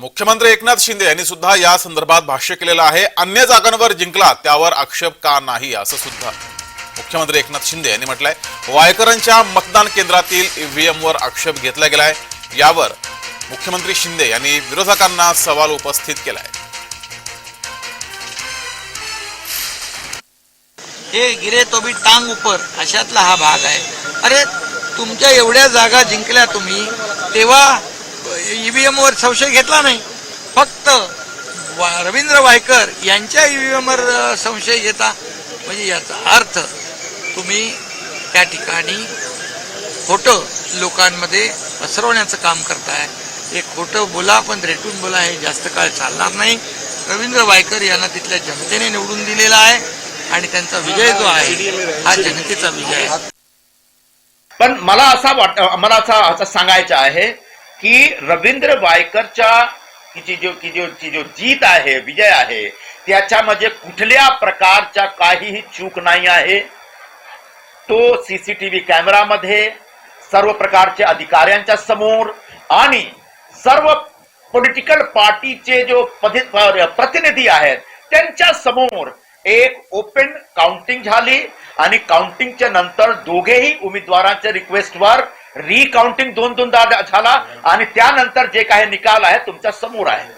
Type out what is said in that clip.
मुख्यमंत्री एकनाथ शिंदे यांनी सुद्धा या संदर्भात भाष्य केलेलं आहे. अन्य जागांवर जिंकला त्यावर आक्षेप का नाही असं सुद्धा मुख्यमंत्री एकनाथ शिंदे यांनी म्हटलंय. वायकरांच्या मतदान केंद्रातील ईव्हीएम वर आक्षेप घेतला गेलाय. यावर मुख्यमंत्री शिंदे यांनी विरोधकांना सवाल उपस्थित केलाय. हे गिरे तो भी टांग उपर अशातला हा भाग आहे. अरे तुमच्या एवढ्या जागा जिंकल्या तुम्ही तेव्हा ईव्हीएम वर संशय घेतला नाही. फक्त रवींद्र वायकर यांच्या ईव्हीएम वर संशय घेता म्हणजे याचा अर्थ तुम्ही त्या ठिकाणी खोटं लोकांमध्ये पसरवण्याचं काम करताय. हे खोटं बोला पण रेटून बोला हे जास्त काळ चालणार नाही. रवींद्र वायकर यांना तिथल्या जनतेने निवडून दिलेला आहे आणि त्यांचा विजय जो आहे हा जनतेचा विजय आहे. पण मला असा वाट मला असा सांगायचं आहे की रवींद्र वायकरच्या की जो की जो की जो जीत आहे विजय आहे त्याच्यामध्ये कुठल्या प्रकारच्या काहीही चूक नाही आहे. तो सीसीटीव्ही कॅमेरामध्ये सर्व प्रकारच्या अधिकाऱ्यांच्या समोर आणि सर्व पॉलिटिकल पार्टीचे जो प्रतिनिधी आहेत त्यांच्यासमोर एक ओपन काउंटिंग झाली आणि काउंटिंगच्या नंतर दोघेही उमेदवारांच्या रिक्वेस्टवर रिकाउंटिंग दोन दोनदा झाला आणि त्यानंतर जे काही निकाल आहे तुमच्यासमोर आहे